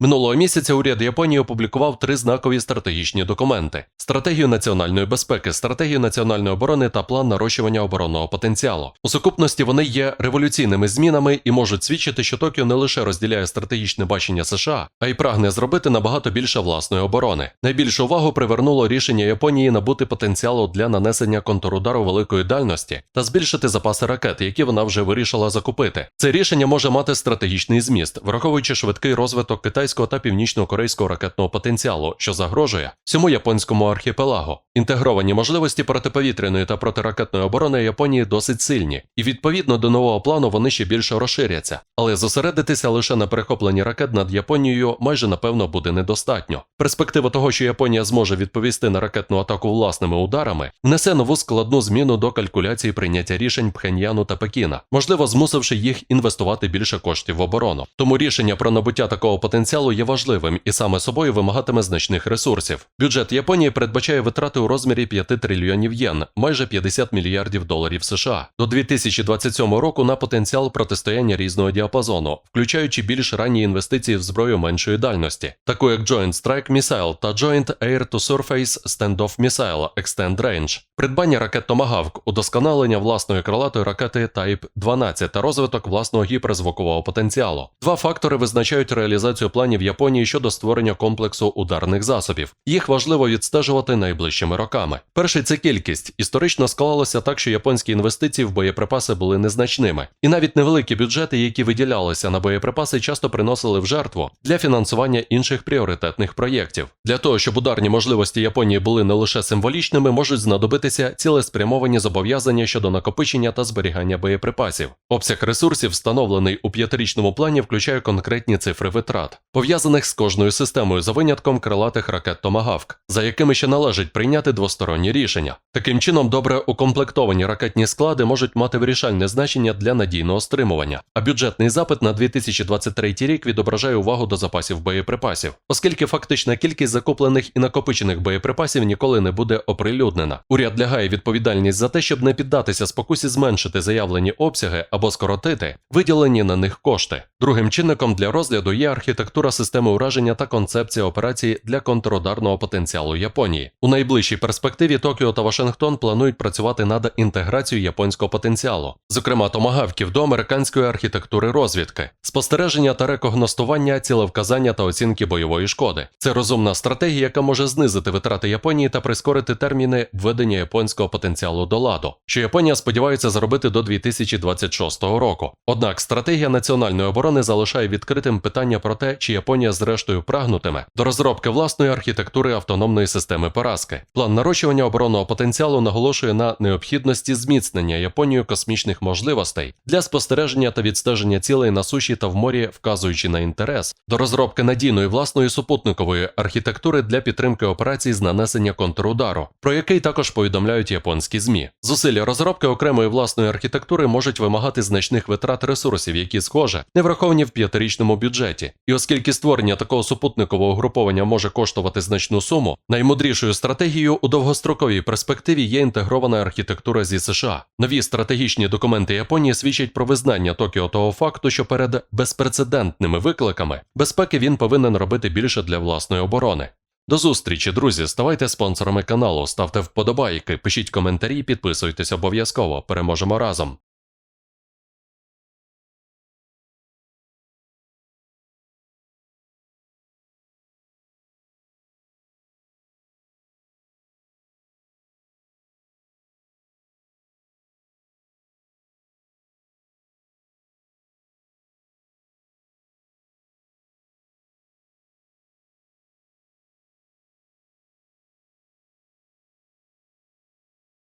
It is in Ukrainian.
Минулого місяця уряд Японії опублікував три знакові стратегічні документи: стратегію національної безпеки, стратегію національної оборони та план нарощування оборонного потенціалу. У сукупності вони є революційними змінами і можуть свідчити, що Токіо не лише розділяє стратегічне бачення США, а й прагне зробити набагато більше власної оборони. Найбільшу увагу привернуло рішення Японії набути потенціалу для нанесення контрудару великої дальності та збільшити запаси ракет, які вона вже вирішила закупити. Це рішення може мати стратегічний зміст, враховуючи швидкий розвиток китайського та північно-корейського ракетного потенціалу, що загрожує всьому японському архіпелагу. Інтегровані можливості протиповітряної та протиракетної оборони Японії досить сильні, і відповідно до нового плану вони ще більше розширяться. Але зосередитися лише на перехопленні ракет над Японією майже напевно буде недостатньо. Перспектива того, що Японія зможе відповісти на ракетну атаку власними ударами, внесе нову складну зміну до калькуляції прийняття рішень Пхеньяну та Пекіна, можливо, змусивши їх інвестувати більше коштів в оборону. Тому рішення про набуття такого потенціалу є важливим і саме собою вимагатиме значних ресурсів. Бюджет Японії передбачає витрати у розмірі 5 трильйонів єн, майже 50 мільярдів доларів США до 2027 року на потенціал протистояння різного діапазону, включаючи більш ранні інвестиції в зброю меншої дальності, таку як Joint Strike Missile та Joint Air to Surface Standoff Missile Extend Range, придбання ракет Tomahawk, удосконалення власної крилатої ракети Type 12 та розвиток власного гіперзвукового потенціалу. Два фактори визначають реалізацію планів Японії щодо створення комплексу ударних засобів. Їх важливо відстежувати найближчими роками. Перший це кількість. Історично склалося так, що японські інвестиції в боєприпаси були незначними, і навіть невеликі бюджети, які виділялися на боєприпаси, часто приносили в жертву для фінансування інших пріоритетних проєктів. Для того щоб ударні можливості Японії були не лише символічними, можуть знадобитися цілеспрямовані зобов'язання щодо накопичення та зберігання боєприпасів. Обсяг ресурсів, встановлений у п'ятирічному плані, включає конкретні цифри витрат, пов'язаних з кожною системою за винятком крилатих ракет Томагавк, за якими ще належить прийняти двосторонні рішення. Таким чином, добре укомплектовані ракетні склади можуть мати вирішальне значення для надійного стримування, а бюджетний запит на 2023 рік відображає увагу до запасів боєприпасів, оскільки фактична кількість закуплених і накопичених боєприпасів ніколи не буде оприлюднена. Уряд лягає відповідальність за те, щоб не піддатися спокусі зменшити заявлені обсяги або скоротити виділені на них кошти. Другим чинником для розгляду є архітектура системи ураження та концепція операцій для контрударного потенціалу Японії. У найближчій перспективі Токіо та Вашингтон планують працювати над інтеграцією японського потенціалу, зокрема томагавків до американської архітектури розвідки, спостереження та рекогностування, цілевказання та оцінки бойової шкоди. Це розумна стратегія, яка може знизити витрати Японії та прискорити терміни введення японського потенціалу до ладу, що Японія сподівається зробити до 2026 року. Однак стратегія національної оборони залишає відкритим питання про те, чи Японія зрештою прагнутиме до розробки власної архітектури автономної системи поразки. План нарощування оборонного потенціалу наголошує на необхідності зміцнення Японією космічних можливостей для спостереження та відстеження цілей на суші та в морі, вказуючи на інтерес до розробки надійної власної супутникової архітектури для підтримки операцій з нанесення контрудару, про який також повідомляють японські змі. Зусилля розробки окремої власної архітектури можуть вимагати значних витрат ресурсів, які, схоже, не враховані в п'ятирічному бюджеті. І оскільки створення такого супутникового угруповання може коштувати значну суму, наймудрішою стратегією у довгостроковій перспективі є інтегрована архітектура зі США. Нові стратегічні документи Японії свідчать про визнання Токіо того факту, що перед безпрецедентними викликами безпеки він повинен робити більше для власної оборони. До зустрічі, друзі. Ставайте спонсорами каналу, ставте вподобайки, пишіть коментарі, підписуйтесь обов'язково. Переможемо разом.